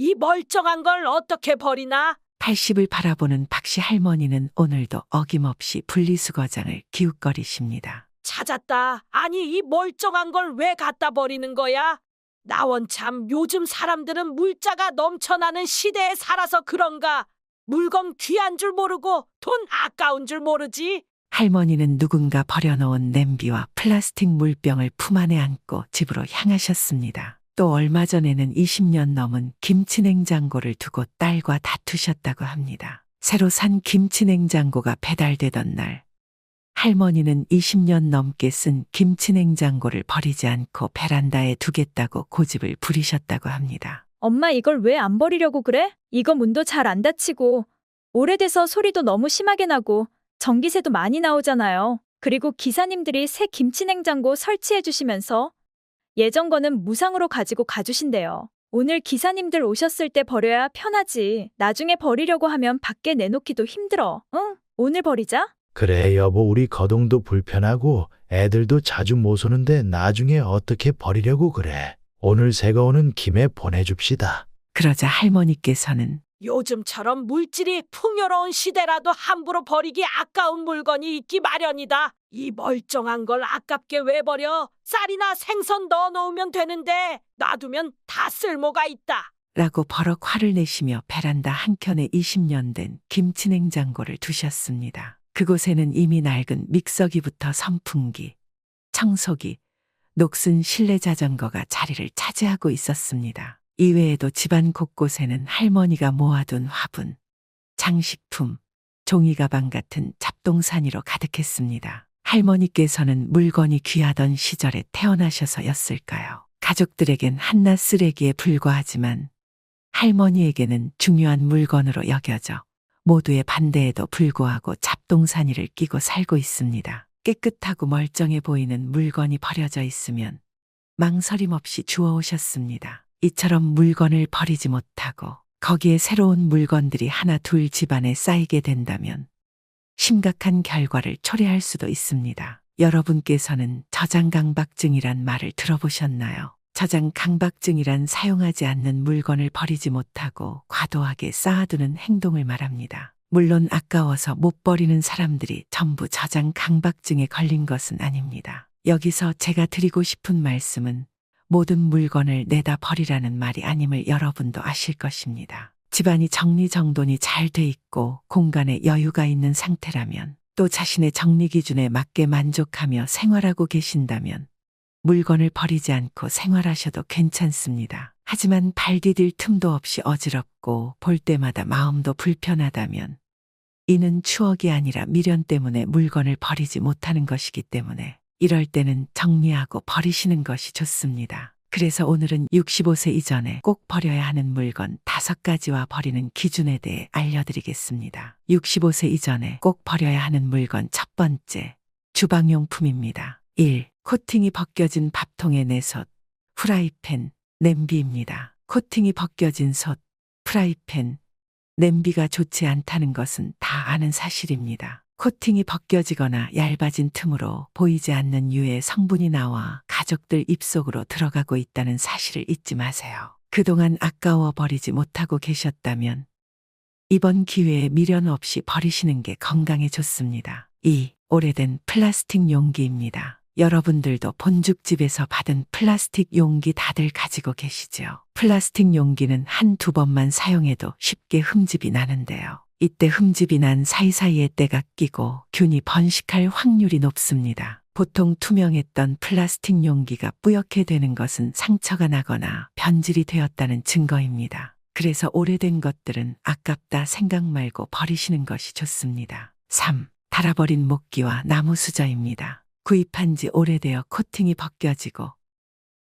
이 멀쩡한 걸 어떻게 버리나? 80을 바라보는 박씨 할머니는 오늘도 어김없이 분리수거장을 기웃거리십니다. 찾았다. 아니, 이 멀쩡한 걸 왜 갖다 버리는 거야? 나원 참 요즘 사람들은 물자가 넘쳐나는 시대에 살아서 그런가? 물건 귀한 줄 모르고 돈 아까운 줄 모르지? 할머니는 누군가 버려놓은 냄비와 플라스틱 물병을 품 안에 안고 집으로 향하셨습니다. 또 얼마 전에는 20년 넘은 김치냉장고를 두고 딸과 다투셨다고 합니다. 새로 산 김치냉장고가 배달되던 날, 할머니는 20년 넘게 쓴 김치냉장고를 버리지 않고 베란다에 두겠다고 고집을 부리셨다고 합니다. 엄마 이걸 왜 안 버리려고 그래? 이거 문도 잘 안 닫히고 오래돼서 소리도 너무 심하게 나고 전기세도 많이 나오잖아요. 그리고 기사님들이 새 김치냉장고 설치해 주시면서 예전 거는 무상으로 가지고 가주신대요. 오늘 기사님들 오셨을 때 버려야 편하지. 나중에 버리려고 하면 밖에 내놓기도 힘들어. 응? 오늘 버리자. 그래 여보 우리 거동도 불편하고 애들도 자주 못 오는데 나중에 어떻게 버리려고 그래. 오늘 새가 오는 김에 보내줍시다. 그러자 할머니께서는 요즘처럼 물질이 풍요로운 시대라도 함부로 버리기 아까운 물건이 있기 마련이다. 이 멀쩡한 걸 아깝게 왜 버려? 쌀이나 생선 넣어 놓으면 되는데 놔두면 다 쓸모가 있다. 라고 버럭 화를 내시며 베란다 한켠에 20년 된 김치 냉장고를 두셨습니다. 그곳에는 이미 낡은 믹서기부터 선풍기, 청소기, 녹슨 실내 자전거가 자리를 차지하고 있었습니다. 이외에도 집안 곳곳에는 할머니가 모아둔 화분, 장식품, 종이가방 같은 잡동사니로 가득했습니다. 할머니께서는 물건이 귀하던 시절에 태어나셔서였을까요? 가족들에겐 한낱 쓰레기에 불과하지만 할머니에게는 중요한 물건으로 여겨져 모두의 반대에도 불구하고 잡동사니를 끼고 살고 있습니다. 깨끗하고 멀쩡해 보이는 물건이 버려져 있으면 망설임 없이 주워오셨습니다. 이처럼 물건을 버리지 못하고 거기에 새로운 물건들이 하나 둘 집안에 쌓이게 된다면 심각한 결과를 초래할 수도 있습니다. 여러분께서는 저장 강박증이란 말을 들어보셨나요? 저장 강박증이란 사용하지 않는 물건을 버리지 못하고 과도하게 쌓아두는 행동을 말합니다. 물론 아까워서 못 버리는 사람들이 전부 저장 강박증에 걸린 것은 아닙니다. 여기서 제가 드리고 싶은 말씀은 모든 물건을 내다 버리라는 말이 아님을 여러분도 아실 것입니다. 집안이 정리정돈이 잘 돼 있고 공간에 여유가 있는 상태라면 또 자신의 정리 기준에 맞게 만족하며 생활하고 계신다면 물건을 버리지 않고 생활하셔도 괜찮습니다. 하지만 발 디딜 틈도 없이 어지럽고 볼 때마다 마음도 불편하다면 이는 추억이 아니라 미련 때문에 물건을 버리지 못하는 것이기 때문에 이럴 때는 정리하고 버리시는 것이 좋습니다. 그래서 오늘은 65세 이전에 꼭 버려야 하는 물건 다섯 가지와 버리는 기준에 대해 알려드리겠습니다. 65세 이전에 꼭 버려야 하는 물건 첫 번째, 주방용품입니다. 1. 코팅이 벗겨진 밥통의 내솥, 프라이팬, 냄비입니다. 코팅이 벗겨진 솥, 프라이팬, 냄비가 좋지 않다는 것은 다 아는 사실입니다. 코팅이 벗겨지거나 얇아진 틈으로 보이지 않는 유의 성분이 나와 가족들 입속으로 들어가고 있다는 사실을 잊지 마세요. 그동안 아까워 버리지 못하고 계셨다면 이번 기회에 미련 없이 버리시는 게 건강에 좋습니다. 2. 오래된 플라스틱 용기입니다. 여러분들도 본죽집에서 받은 플라스틱 용기 다들 가지고 계시죠? 플라스틱 용기는 한두 번만 사용해도 쉽게 흠집이 나는데요. 이때 흠집이 난 사이사이에 때가 끼고 균이 번식할 확률이 높습니다. 보통 투명했던 플라스틱 용기가 뿌옇게 되는 것은 상처가 나거나 변질이 되었다는 증거입니다. 그래서 오래된 것들은 아깝다 생각 말고 버리시는 것이 좋습니다. 3. 달아버린 목기와 나무 수저입니다. 구입한 지 오래되어 코팅이 벗겨지고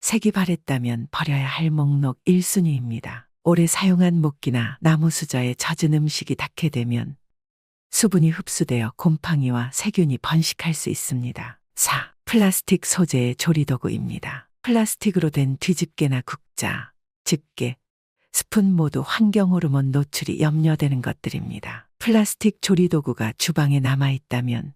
색이 바랬다면 버려야 할 목록 1순위입니다. 오래 사용한 목기나 나무 수저에 젖은 음식이 닿게 되면 수분이 흡수되어 곰팡이와 세균이 번식할 수 있습니다. 4. 플라스틱 소재의 조리도구입니다. 플라스틱으로 된 뒤집개나 국자, 집게, 스푼 모두 환경 호르몬 노출이 염려되는 것들입니다. 플라스틱 조리도구가 주방에 남아 있다면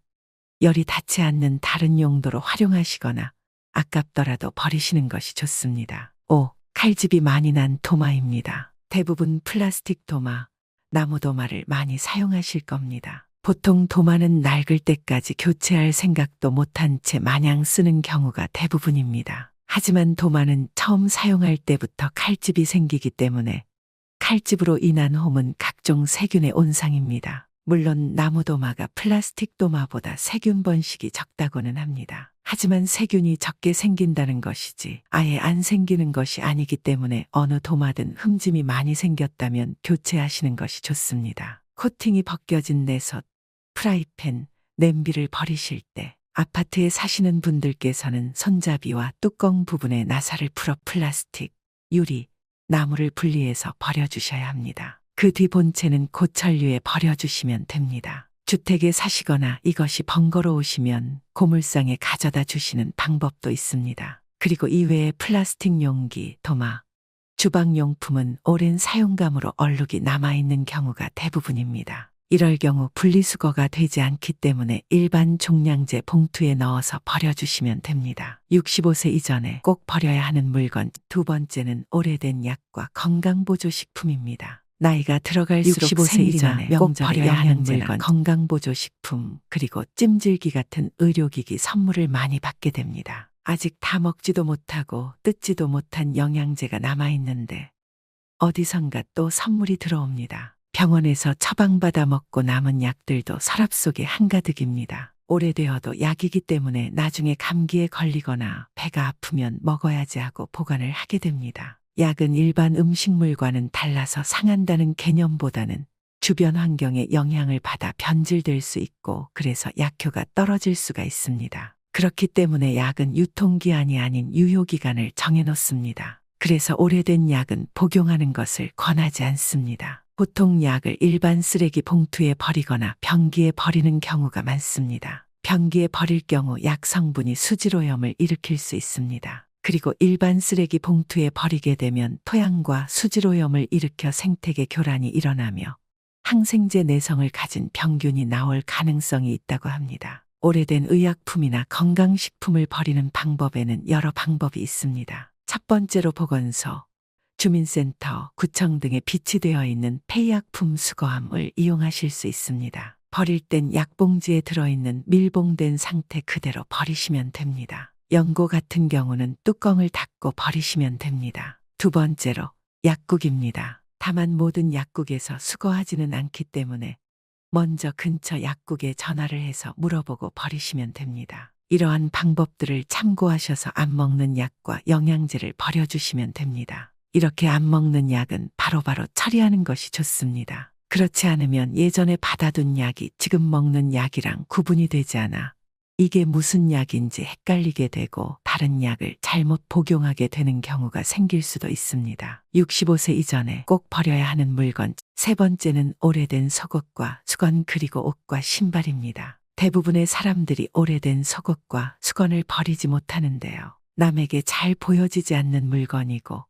열이 닿지 않는 다른 용도로 활용하시거나 아깝더라도 버리시는 것이 좋습니다. 5. 칼집이 많이 난 도마입니다. 대부분 플라스틱 도마, 나무 도마를 많이 사용하실 겁니다. 보통 도마는 낡을 때까지 교체할 생각도 못한 채 마냥 쓰는 경우가 대부분입니다. 하지만 도마는 처음 사용할 때부터 칼집이 생기기 때문에 칼집으로 인한 홈은 각종 세균의 온상입니다. 물론 나무 도마가 플라스틱 도마보다 세균 번식이 적다고는 합니다. 하지만 세균이 적게 생긴다는 것이지 아예 안 생기는 것이 아니기 때문에 어느 도마든 흠짐이 많이 생겼다면 교체하시는 것이 좋습니다. 코팅이 벗겨진 내솥, 프라이팬, 냄비를 버리실 때 아파트에 사시는 분들께서는 손잡이와 뚜껑 부분에 나사를 풀어 플라스틱, 유리, 나무를 분리해서 버려주셔야 합니다. 그 뒤 본체는 고철류에 버려주시면 됩니다. 주택에 사시거나 이것이 번거로우시면 고물상에 가져다 주시는 방법도 있습니다. 그리고 이외에 플라스틱 용기, 도마, 주방용품은 오랜 사용감으로 얼룩이 남아있는 경우가 대부분입니다. 이럴 경우 분리수거가 되지 않기 때문에 일반 종량제 봉투에 넣어서 버려주시면 됩니다. 65세 이전에 꼭 버려야 하는 물건 두 번째는 오래된 약과 건강보조식품입니다. 나이가 들어갈수록 65세 생리나 이전에 꼭 버려야 하는 물건. 건강보조식품 그리고 찜질기 같은 의료기기 선물을 많이 받게 됩니다. 아직 다 먹지도 못하고 뜯지도 못한 영양제가 남아있는데 어디선가 또 선물이 들어옵니다. 병원에서 처방받아 먹고 남은 약들도 서랍 속에 한가득입니다. 오래되어도 약이기 때문에 나중에 감기에 걸리거나 배가 아프면 먹어야지 하고 보관을 하게 됩니다. 약은 일반 음식물과는 달라서 상한다는 개념보다는 주변 환경에 영향을 받아 변질될 수 있고 그래서 약효가 떨어질 수가 있습니다. 그렇기 때문에 약은 유통기한이 아닌 유효기간을 정해놓습니다. 그래서 오래된 약은 복용하는 것을 권하지 않습니다. 보통 약을 일반 쓰레기 봉투에 버리거나 변기에 버리는 경우가 많습니다. 변기에 버릴 경우 약 성분이 수질오염을 일으킬 수 있습니다. 그리고 일반 쓰레기 봉투에 버리게 되면 토양과 수질오염을 일으켜 생태계 교란이 일어나며 항생제 내성을 가진 병균이 나올 가능성이 있다고 합니다. 오래된 의약품이나 건강식품을 버리는 방법에는 여러 방법이 있습니다. 첫 번째로 보건소, 주민센터, 구청 등에 비치되어 있는 폐의약품 수거함을 이용하실 수 있습니다. 버릴 땐 약봉지에 들어있는 밀봉된 상태 그대로 버리시면 됩니다. 연고 같은 경우는 뚜껑을 닫고 버리시면 됩니다. 두 번째로 약국입니다. 다만 모든 약국에서 수거하지는 않기 때문에 먼저 근처 약국에 전화를 해서 물어보고 버리시면 됩니다. 이러한 방법들을 참고하셔서 안 먹는 약과 영양제를 버려주시면 됩니다. 이렇게 안 먹는 약은 바로바로 처리하는 것이 좋습니다. 그렇지 않으면 예전에 받아둔 약이 지금 먹는 약이랑 구분이 되지 않아 이게 무슨 약인지 헷갈리게 되고 다른 약을 잘못 복용하게 되는 경우가 생길 수도 있습니다. 65세 이전에 꼭 버려야 하는 물건 세 번째는 오래된 속옷과 수건 그리고 옷과 신발입니다. 대부분의 사람들이 오래된 속옷과 수건을 버리지 못하는데요. 남에게 잘 보여지지 않는 물건이고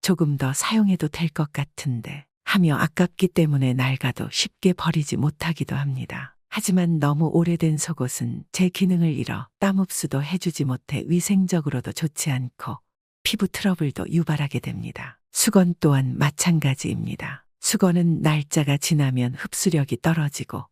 조금 더 사용해도 될 것 같은데 하며 아깝기 때문에 낡아도 쉽게 버리지 못하기도 합니다. 하지만 너무 오래된 속옷은 제 기능을 잃어 땀 흡수도 해주지 못해 위생적으로도 좋지 않고 피부 트러블도 유발하게 됩니다. 수건 또한 마찬가지입니다. 수건은 날짜가 지나면 흡수력이 떨어지고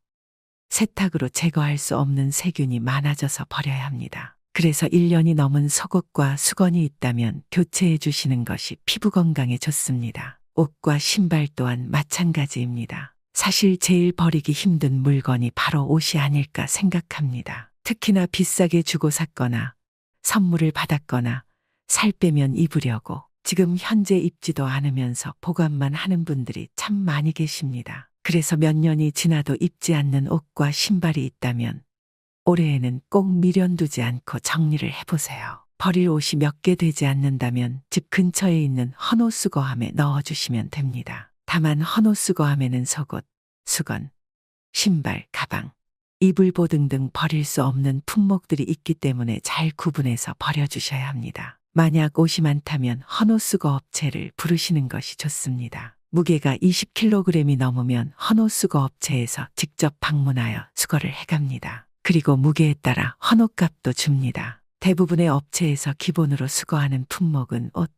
세탁으로 제거할 수 없는 세균이 많아져서 버려야 합니다. 그래서 1년이 넘은 속옷과 수건이 있다면 교체해 주시는 것이 피부 건강에 좋습니다. 옷과 신발 또한 마찬가지입니다. 사실 제일 버리기 힘든 물건이 바로 옷이 아닐까 생각합니다. 특히나 비싸게 주고 샀거나 선물을 받았거나 살 빼면 입으려고 지금 현재 입지도 않으면서 보관만 하는 분들이 참 많이 계십니다. 그래서 몇 년이 지나도 입지 않는 옷과 신발이 있다면 올해에는 꼭 미련두지 않고 정리를 해보세요. 버릴 옷이 몇 개 되지 않는다면 집 근처에 있는 헌옷 수거함에 넣어주시면 됩니다. 다만 헌옷 수거함에는 속옷, 수건, 신발, 가방, 이불보 등등 버릴 수 없는 품목들이 있기 때문에 잘 구분해서 버려주셔야 합니다. 만약 옷이 많다면 헌옷 수거 업체를 부르시는 것이 좋습니다. 무게가 20kg이 넘으면 헌옷 수거 업체에서 직접 방문하여 수거를 해갑니다. 그리고 무게에 따라 헌옷값도 줍니다. 대부분의 업체에서 기본으로 수거하는 품목은 옷,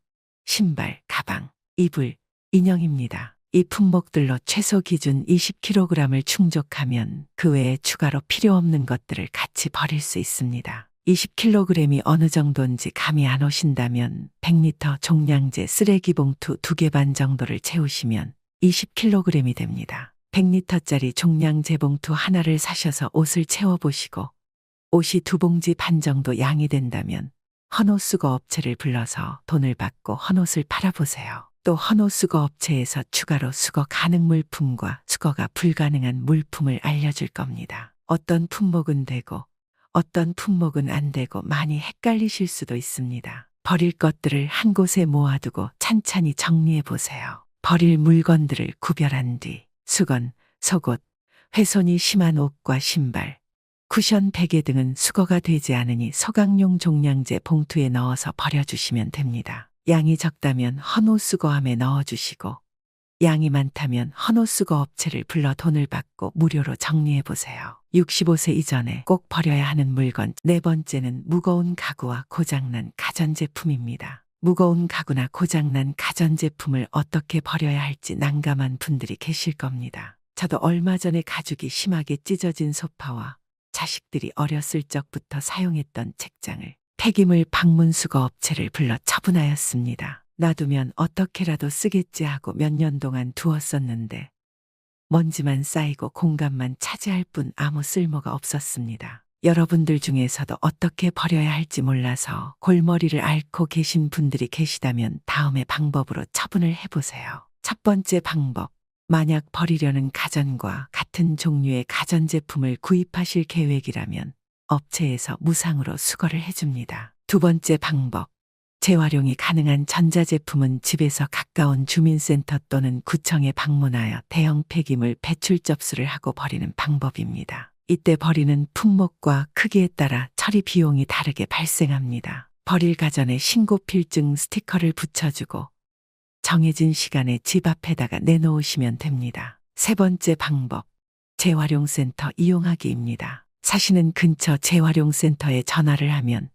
신발, 가방, 이불, 인형입니다. 이 품목들로 최소 기준 20kg을 충족하면 그 외에 추가로 필요 없는 것들을 같이 버릴 수 있습니다. 20kg이 어느 정도인지 감이 안 오신다면 100리터 종량제 쓰레기 봉투 2개 반 정도를 채우시면 20kg이 됩니다. 100리터짜리 종량제 봉투 하나를 사셔서 옷을 채워보시고 옷이 두 봉지 반 정도 양이 된다면 헌옷 수거 업체를 불러서 돈을 받고 헌옷을 팔아보세요. 또 헌옷수거 업체에서 추가로 수거 가능 물품과 수거가 불가능한 물품을 알려줄 겁니다. 어떤 품목은 되고 어떤 품목은 안 되고 많이 헷갈리실 수도 있습니다. 버릴 것들을 한 곳에 모아두고 찬찬히 정리해 보세요. 버릴 물건들을 구별한 뒤 수건, 속옷, 훼손이 심한 옷과 신발, 쿠션 베개 등은 수거가 되지 않으니 소각용 종량제 봉투에 넣어서 버려주시면 됩니다. 양이 적다면 헌옷 수거함에 넣어주시고 양이 많다면 헌옷 수거 업체를 불러 돈을 받고 무료로 정리해 보세요. 65세 이전에 꼭 버려야 하는 물건 네 번째는 무거운 가구와 고장난 가전제품입니다. 무거운 가구나 고장난 가전제품을 어떻게 버려야 할지 난감한 분들이 계실 겁니다. 저도 얼마 전에 가죽이 심하게 찢어진 소파와 자식들이 어렸을 적부터 사용했던 책장을 폐기물 방문수거 업체를 불러 처분하였습니다. 놔두면 어떻게라도 쓰겠지 하고 몇 년 동안 두었었는데 먼지만 쌓이고 공간만 차지할 뿐 아무 쓸모가 없었습니다. 여러분들 중에서도 어떻게 버려야 할지 몰라서 골머리를 앓고 계신 분들이 계시다면 다음의 방법으로 처분을 해보세요. 첫 번째 방법. 만약 버리려는 가전과 같은 종류의 가전제품을 구입하실 계획이라면 업체에서 무상으로 수거를 해줍니다. 두 번째 방법. 재활용이 가능한 전자제품은 집에서 가까운 주민센터 또는 구청에 방문하여 대형 폐기물 배출 접수를 하고 버리는 방법입니다. 이때 버리는 품목과 크기에 따라 처리 비용이 다르게 발생합니다. 버릴 가전에 신고 필증 스티커를 붙여주고 정해진 시간에 집 앞에다가 내놓으시면 됩니다. 세 번째 방법. 재활용센터 이용하기입니다. 사시는 근처 재활용센터에 전화를 하면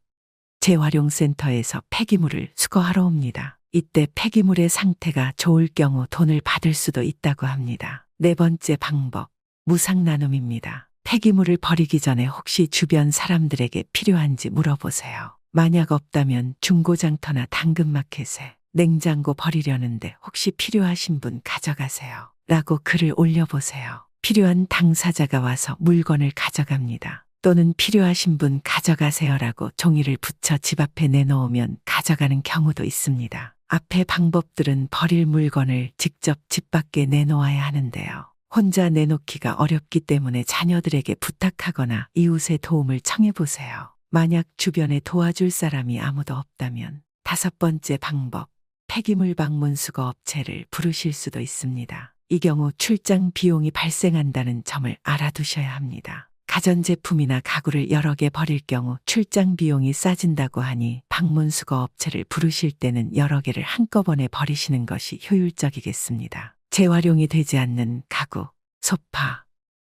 재활용센터에서 폐기물을 수거하러 옵니다. 이때 폐기물의 상태가 좋을 경우 돈을 받을 수도 있다고 합니다. 네 번째 방법. 무상 나눔입니다. 폐기물을 버리기 전에 혹시 주변 사람들에게 필요한지 물어보세요. 만약 없다면 중고장터나 당근마켓에 냉장고 버리려는데 혹시 필요하신 분 가져가세요. 라고 글을 올려보세요. 필요한 당사자가 와서 물건을 가져갑니다. 또는 필요하신 분 가져가세요라고 종이를 붙여 집 앞에 내놓으면 가져가는 경우도 있습니다. 앞의 방법들은 버릴 물건을 직접 집 밖에 내놓아야 하는데요. 혼자 내놓기가 어렵기 때문에 자녀들에게 부탁하거나 이웃의 도움을 청해보세요. 만약 주변에 도와줄 사람이 아무도 없다면 다섯 번째 방법, 폐기물 방문 수거 업체를 부르실 수도 있습니다. 이 경우 출장 비용이 발생한다는 점을 알아두셔야 합니다. 가전제품이나 가구를 여러 개 버릴 경우 출장 비용이 싸진다고 하니 방문 수거 업체를 부르실 때는 여러 개를 한꺼번에 버리시는 것이 효율적이겠습니다. 재활용이 되지 않는 가구, 소파,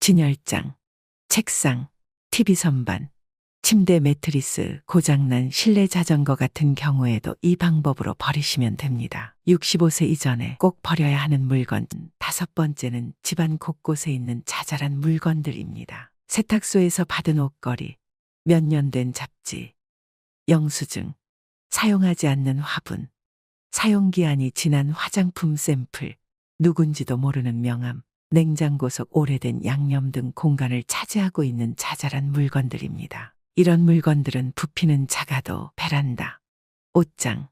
진열장, 책상, TV 선반, 침대 매트리스, 고장난 실내 자전거 같은 경우에도 이 방법으로 버리시면 됩니다. 65세 이전에 꼭 버려야 하는 물건 다섯 번째는 집안 곳곳에 있는 자잘한 물건들입니다. 세탁소에서 받은 옷걸이, 몇 년 된 잡지, 영수증, 사용하지 않는 화분, 사용기한이 지난 화장품 샘플, 누군지도 모르는 명함, 냉장고 속 오래된 양념 등 공간을 차지하고 있는 자잘한 물건들입니다. 이런 물건들은 부피는 작아도 베란다, 옷장,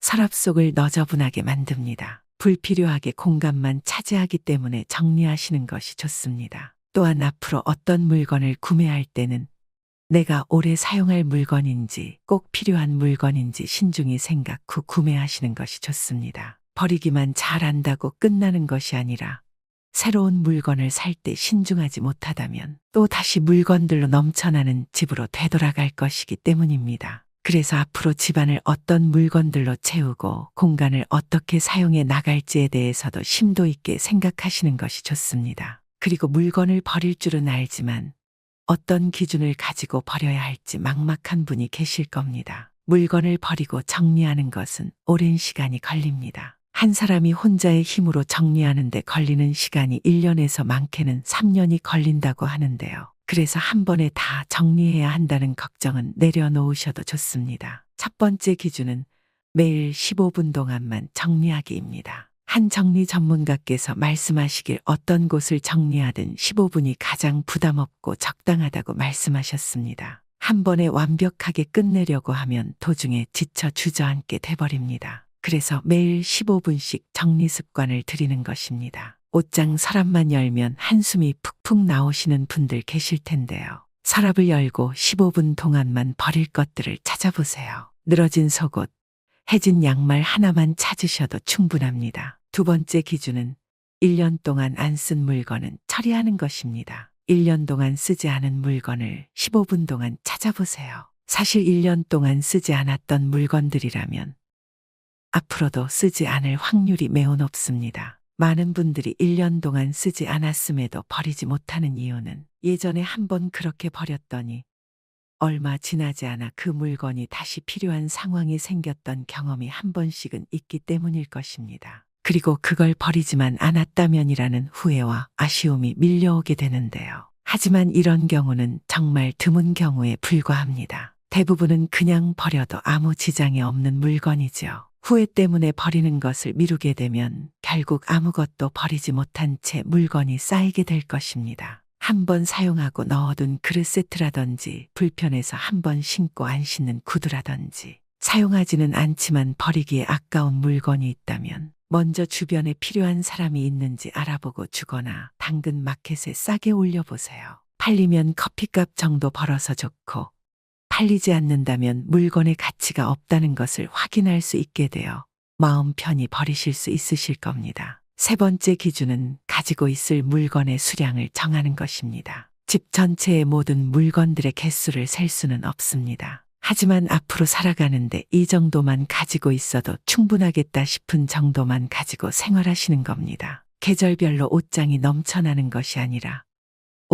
서랍 속을 너저분하게 만듭니다. 불필요하게 공간만 차지하기 때문에 정리하시는 것이 좋습니다. 또한 앞으로 어떤 물건을 구매할 때는 내가 오래 사용할 물건인지 꼭 필요한 물건인지 신중히 생각 후 구매하시는 것이 좋습니다. 버리기만 잘한다고 끝나는 것이 아니라 새로운 물건을 살 때 신중하지 못하다면 또 다시 물건들로 넘쳐나는 집으로 되돌아갈 것이기 때문입니다. 그래서 앞으로 집안을 어떤 물건들로 채우고 공간을 어떻게 사용해 나갈지에 대해서도 심도 있게 생각하시는 것이 좋습니다. 그리고 물건을 버릴 줄은 알지만 어떤 기준을 가지고 버려야 할지 막막한 분이 계실 겁니다. 물건을 버리고 정리하는 것은 오랜 시간이 걸립니다. 한 사람이 혼자의 힘으로 정리하는데 걸리는 시간이 1년에서 많게는 3년이 걸린다고 하는데요. 그래서 한 번에 다 정리해야 한다는 걱정은 내려놓으셔도 좋습니다. 첫 번째 기준은 매일 15분 동안만 정리하기입니다. 한 정리 전문가께서 말씀하시길 어떤 곳을 정리하든 15분이 가장 부담 없고 적당하다고 말씀하셨습니다. 한 번에 완벽하게 끝내려고 하면 도중에 지쳐 주저앉게 돼버립니다. 그래서 매일 15분씩 정리 습관을 들이는 것입니다. 옷장 서랍만 열면 한숨이 푹푹 나오시는 분들 계실 텐데요. 서랍을 열고 15분 동안만 버릴 것들을 찾아보세요. 늘어진 속옷, 해진 양말 하나만 찾으셔도 충분합니다. 두 번째 기준은 1년 동안 안 쓴 물건은 처리하는 것입니다. 1년 동안 쓰지 않은 물건을 15분 동안 찾아보세요. 사실 1년 동안 쓰지 않았던 물건들이라면 앞으로도 쓰지 않을 확률이 매우 높습니다. 많은 분들이 1년 동안 쓰지 않았음에도 버리지 못하는 이유는 예전에 한번 그렇게 버렸더니 얼마 지나지 않아 그 물건이 다시 필요한 상황이 생겼던 경험이 한 번씩은 있기 때문일 것입니다. 그리고 그걸 버리지만 않았다면이라는 후회와 아쉬움이 밀려오게 되는데요. 하지만 이런 경우는 정말 드문 경우에 불과합니다. 대부분은 그냥 버려도 아무 지장이 없는 물건이죠. 후회 때문에 버리는 것을 미루게 되면 결국 아무것도 버리지 못한 채 물건이 쌓이게 될 것입니다. 한 번 사용하고 넣어둔 그릇 세트라든지 불편해서 한 번 신고 안 신는 구두라든지 사용하지는 않지만 버리기에 아까운 물건이 있다면 먼저 주변에 필요한 사람이 있는지 알아보고 주거나 당근 마켓에 싸게 올려보세요. 팔리면 커피값 정도 벌어서 좋고 팔리지 않는다면 물건의 가치가 없다는 것을 확인할 수 있게 되어 마음 편히 버리실 수 있으실 겁니다. 세 번째 기준은 가지고 있을 물건의 수량을 정하는 것입니다. 집 전체의 모든 물건들의 개수를 셀 수는 없습니다. 하지만 앞으로 살아가는데 이 정도만 가지고 있어도 충분하겠다 싶은 정도만 가지고 생활하시는 겁니다. 계절별로 옷장이 넘쳐나는 것이 아니라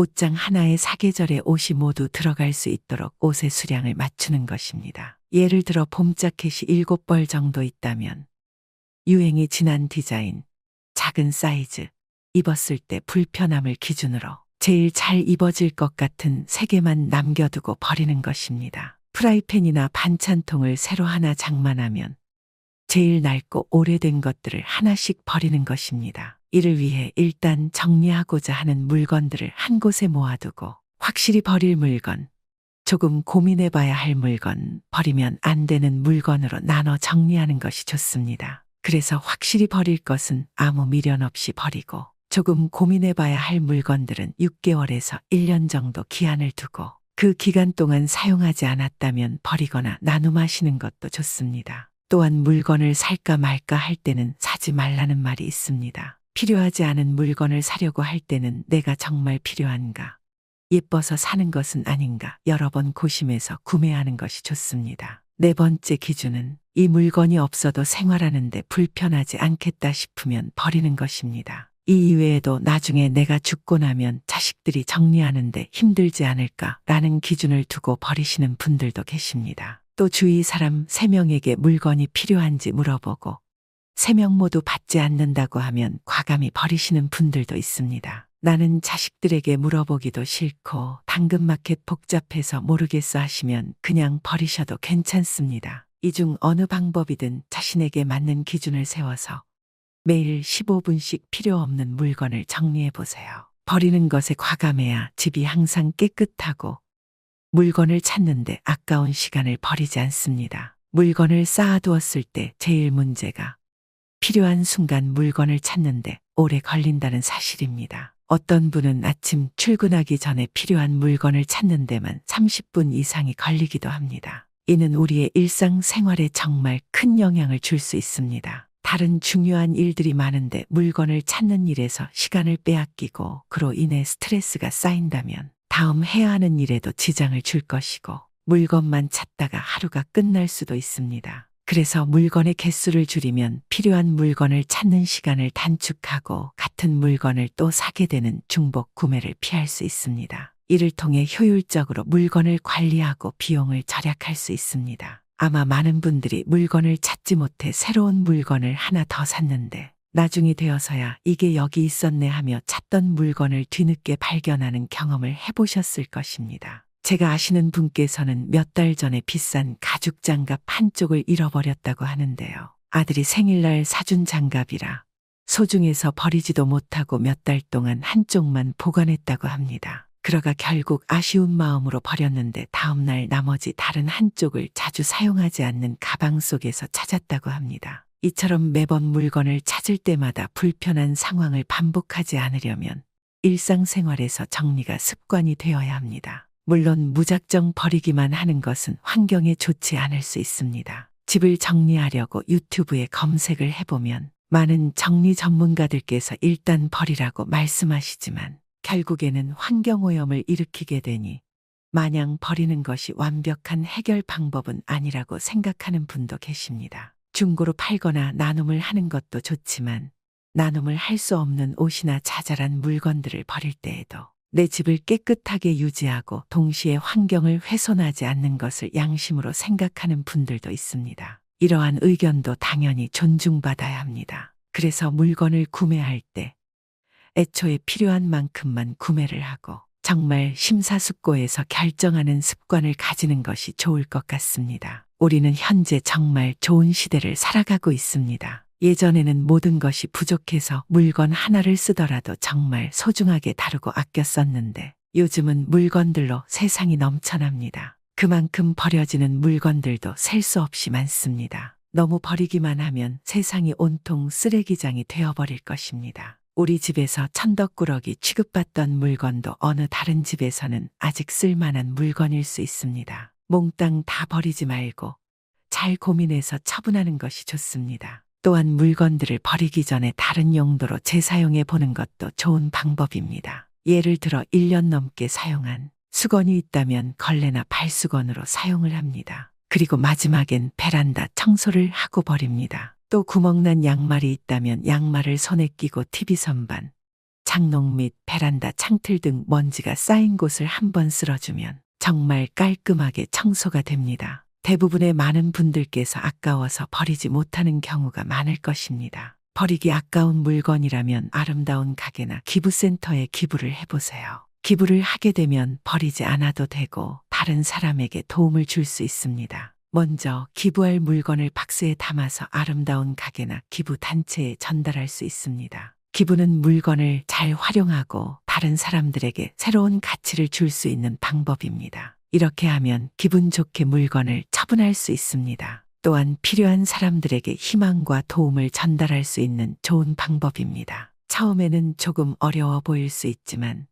옷장 하나에 사계절의 옷이 모두 들어갈 수 있도록 옷의 수량을 맞추는 것입니다. 예를 들어 봄 자켓이 7벌 정도 있다면 유행이 지난 디자인, 작은 사이즈, 입었을 때 불편함을 기준으로 제일 잘 입어질 것 같은 세 개만 남겨두고 버리는 것입니다. 프라이팬이나 반찬통을 새로 하나 장만하면 제일 낡고 오래된 것들을 하나씩 버리는 것입니다. 이를 위해 일단 정리하고자 하는 물건들을 한 곳에 모아두고 확실히 버릴 물건, 조금 고민해 봐야 할 물건, 버리면 안 되는 물건으로 나눠 정리하는 것이 좋습니다. 그래서 확실히 버릴 것은 아무 미련 없이 버리고 조금 고민해 봐야 할 물건들은 6개월에서 1년 정도 기한을 두고 그 기간 동안 사용하지 않았다면 버리거나 나눔하시는 것도 좋습니다. 또한 물건을 살까 말까 할 때는 사지 말라는 말이 있습니다. 필요하지 않은 물건을 사려고 할 때는 내가 정말 필요한가? 예뻐서 사는 것은 아닌가? 여러 번 고심해서 구매하는 것이 좋습니다. 네 번째 기준은 이 물건이 없어도 생활하는데 불편하지 않겠다 싶으면 버리는 것입니다. 이 이외에도 나중에 내가 죽고 나면 자식들이 정리하는데 힘들지 않을까라는 기준을 두고 버리시는 분들도 계십니다. 또 주위 사람 3명에게 물건이 필요한지 물어보고 3명 모두 받지 않는다고 하면 과감히 버리시는 분들도 있습니다. 나는 자식들에게 물어보기도 싫고 당근마켓 복잡해서 모르겠어 하시면 그냥 버리셔도 괜찮습니다. 이 중 어느 방법이든 자신에게 맞는 기준을 세워서 매일 15분씩 필요 없는 물건을 정리해 보세요. 버리는 것에 과감해야 집이 항상 깨끗하고 물건을 찾는데 아까운 시간을 버리지 않습니다. 물건을 쌓아두었을 때 제일 문제가 필요한 순간 물건을 찾는데 오래 걸린다는 사실입니다. 어떤 분은 아침 출근하기 전에 필요한 물건을 찾는 데만 30분 이상이 걸리기도 합니다. 이는 우리의 일상 생활에 정말 큰 영향을 줄 수 있습니다. 다른 중요한 일들이 많은데 물건을 찾는 일에서 시간을 빼앗기고 그로 인해 스트레스가 쌓인다면 다음 해야 하는 일에도 지장을 줄 것이고 물건만 찾다가 하루가 끝날 수도 있습니다. 그래서 물건의 개수를 줄이면 필요한 물건을 찾는 시간을 단축하고 같은 물건을 또 사게 되는 중복 구매를 피할 수 있습니다. 이를 통해 효율적으로 물건을 관리하고 비용을 절약할 수 있습니다. 아마 많은 분들이 물건을 찾지 못해 새로운 물건을 하나 더 샀는데 나중이 되어서야 이게 여기 있었네 하며 찾던 물건을 뒤늦게 발견하는 경험을 해보셨을 것입니다. 제가 아시는 분께서는 몇 달 전에 비싼 가죽 장갑 한쪽을 잃어버렸다고 하는데요. 아들이 생일날 사준 장갑이라 소중해서 버리지도 못하고 몇 달 동안 한쪽만 보관했다고 합니다. 그러가 결국 아쉬운 마음으로 버렸는데 다음날 나머지 다른 한쪽을 자주 사용하지 않는 가방 속에서 찾았다고 합니다. 이처럼 매번 물건을 찾을 때마다 불편한 상황을 반복하지 않으려면 일상생활에서 정리가 습관이 되어야 합니다. 물론 무작정 버리기만 하는 것은 환경에 좋지 않을 수 있습니다. 집을 정리하려고 유튜브에 검색을 해보면 많은 정리 전문가들께서 일단 버리라고 말씀하시지만 결국에는 환경오염을 일으키게 되니 마냥 버리는 것이 완벽한 해결 방법은 아니라고 생각하는 분도 계십니다. 중고로 팔거나 나눔을 하는 것도 좋지만 나눔을 할 수 없는 옷이나 자잘한 물건들을 버릴 때에도 내 집을 깨끗하게 유지하고 동시에 환경을 훼손하지 않는 것을 양심으로 생각하는 분들도 있습니다. 이러한 의견도 당연히 존중받아야 합니다. 그래서 물건을 구매할 때 애초에 필요한 만큼만 구매를 하고 정말 심사숙고해서 결정하는 습관을 가지는 것이 좋을 것 같습니다. 우리는 현재 정말 좋은 시대를 살아가고 있습니다. 예전에는 모든 것이 부족해서 물건 하나를 쓰더라도 정말 소중하게 다루고 아껴 썼는데 요즘은 물건들로 세상이 넘쳐납니다. 그만큼 버려지는 물건들도 셀 수 없이 많습니다. 너무 버리기만 하면 세상이 온통 쓰레기장이 되어버릴 것입니다. 우리 집에서 천덕꾸러기 취급받던 물건도 어느 다른 집에서는 아직 쓸만한 물건일 수 있습니다. 몽땅 다 버리지 말고 잘 고민해서 처분하는 것이 좋습니다. 또한 물건들을 버리기 전에 다른 용도로 재사용해 보는 것도 좋은 방법입니다. 예를 들어 1년 넘게 사용한 수건이 있다면 걸레나 발수건으로 사용을 합니다. 그리고 마지막엔 베란다 청소를 하고 버립니다. 또 구멍난 양말이 있다면 양말을 손에 끼고 TV 선반, 창농 및 베란다 창틀 등 먼지가 쌓인 곳을 한번 쓸어주면 정말 깔끔하게 청소가 됩니다. 대부분의 많은 분들께서 아까워서 버리지 못하는 경우가 많을 것입니다. 버리기 아까운 물건이라면 아름다운 가게나 기부센터에 기부를 해보세요. 기부를 하게 되면 버리지 않아도 되고 다른 사람에게 도움을 줄 수 있습니다. 먼저 기부할 물건을 박스에 담아서 아름다운 가게나 기부 단체에 전달할 수 있습니다. 기부는 물건을 잘 활용하고 다른 사람들에게 새로운 가치를 줄 수 있는 방법입니다. 이렇게 하면 기분 좋게 물건을 처분할 수 있습니다. 또한 필요한 사람들에게 희망과 도움을 전달할 수 있는 좋은 방법입니다. 처음에는 조금 어려워 보일 수 있지만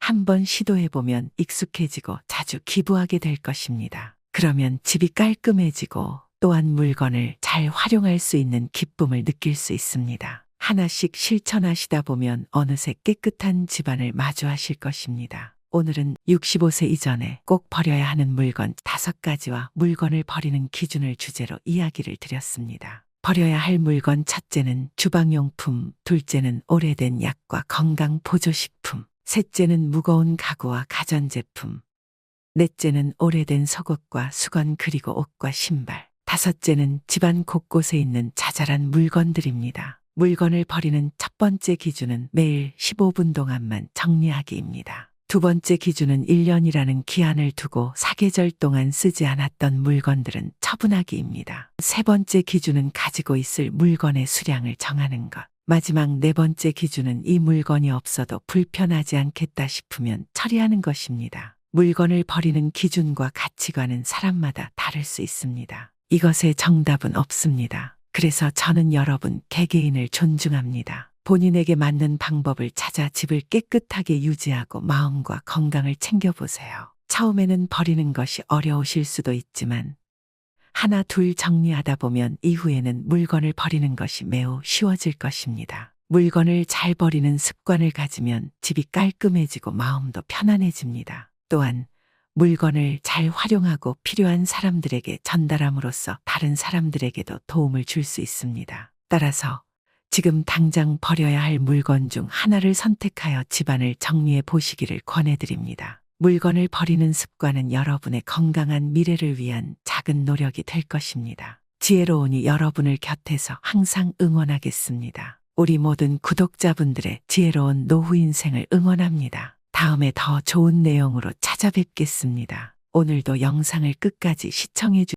한번 시도해보면 익숙해지고 자주 기부하게 될 것입니다. 그러면 집이 깔끔해지고 또한 물건을 잘 활용할 수 있는 기쁨을 느낄 수 있습니다. 하나씩 실천하시다 보면 어느새 깨끗한 집안을 마주하실 것입니다. 오늘은 65세 이전에 꼭 버려야 하는 물건 다섯 가지와 물건을 버리는 기준을 주제로 이야기를 드렸습니다. 버려야 할 물건 첫째는 주방용품, 둘째는 오래된 약과 건강 보조식품, 셋째는 무거운 가구와 가전제품, 넷째는 오래된 속옷과 수건 그리고 옷과 신발, 다섯째는 집안 곳곳에 있는 자잘한 물건들입니다. 물건을 버리는 첫 번째 기준은 매일 15분 동안만 정리하기입니다. 두 번째 기준은 1년이라는 기한을 두고 사계절 동안 쓰지 않았던 물건들은 처분하기입니다. 세 번째 기준은 가지고 있을 물건의 수량을 정하는 것. 마지막 네 번째 기준은 이 물건이 없어도 불편하지 않겠다 싶으면 처리하는 것입니다. 물건을 버리는 기준과 가치관은 사람마다 다를 수 있습니다. 이것에 정답은 없습니다. 그래서 저는 여러분 개개인을 존중합니다. 본인에게 맞는 방법을 찾아 집을 깨끗하게 유지하고 마음과 건강을 챙겨보세요. 처음에는 버리는 것이 어려우실 수도 있지만 하나 둘 정리하다 보면 이후에는 물건을 버리는 것이 매우 쉬워질 것입니다. 물건을 잘 버리는 습관을 가지면 집이 깔끔해지고 마음도 편안해집니다. 또한 물건을 잘 활용하고 필요한 사람들에게 전달함으로써 다른 사람들에게도 도움을 줄 수 있습니다. 따라서 지금 당장 버려야 할 물건 중 하나를 선택하여 집안을 정리해 보시기를 권해드립니다. 물건을 버리는 습관은 여러분의 건강한 미래를 위한 작은 노력이 될 것입니다. 지혜로우니 여러분을 곁에서 항상 응원하겠습니다. 우리 모든 구독자분들의 지혜로운 노후 인생을 응원합니다. 다음에 더 좋은 내용으로 찾아뵙겠습니다. 오늘도 영상을 끝까지 시청해 주